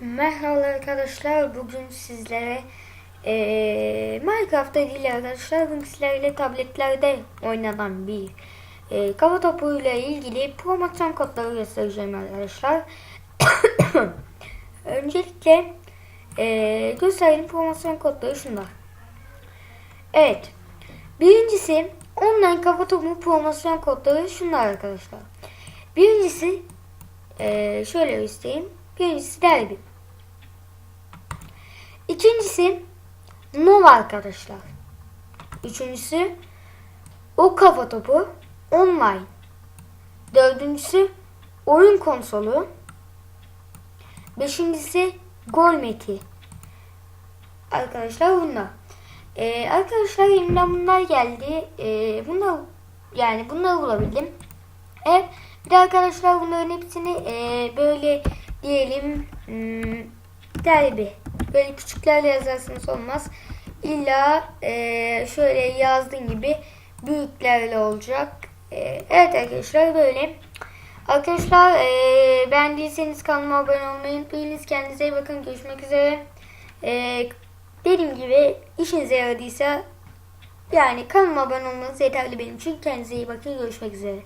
Merhaba arkadaşlar. Bugün sizlere eee Minecraft'ta değil arkadaşlar. Bugün sizlerle tabletlerde oynanan bir eee kafa topuyla ilgili promosyon kodları göstereceğim arkadaşlar. Öncelikle eee gösterdiğim promosyon kodları şunlar. Evet. Birincisi online kafa topu promosyon kodları şunlar arkadaşlar. Birincisi eee şöyle göstereyim. Birincisi derbi. İkincisi Nova arkadaşlar. Üçüncüsü o kafa topu online. Dördüncüsü oyun konsolu. Beşincisi gol meti. Arkadaşlar bunlar. Ee, arkadaşlar elimden bunlar geldi. Ee, bunlar yani bunları bulabildim. Evet. Bir de arkadaşlar bunların hepsini e, böyle diyelim hmm, derbi. Böyle küçüklerle yazarsanız olmaz. İlla e, şöyle yazdığın gibi büyüklerle olacak. E, evet arkadaşlar böyle. Arkadaşlar e, beğendiyseniz kanalıma abone olmayı unutmayınız. Kendinize iyi bakın. Görüşmek üzere. E, dediğim gibi işinize yaradıysa yani kanalıma abone olmanız yeterli benim için. Kendinize iyi bakın. Görüşmek üzere.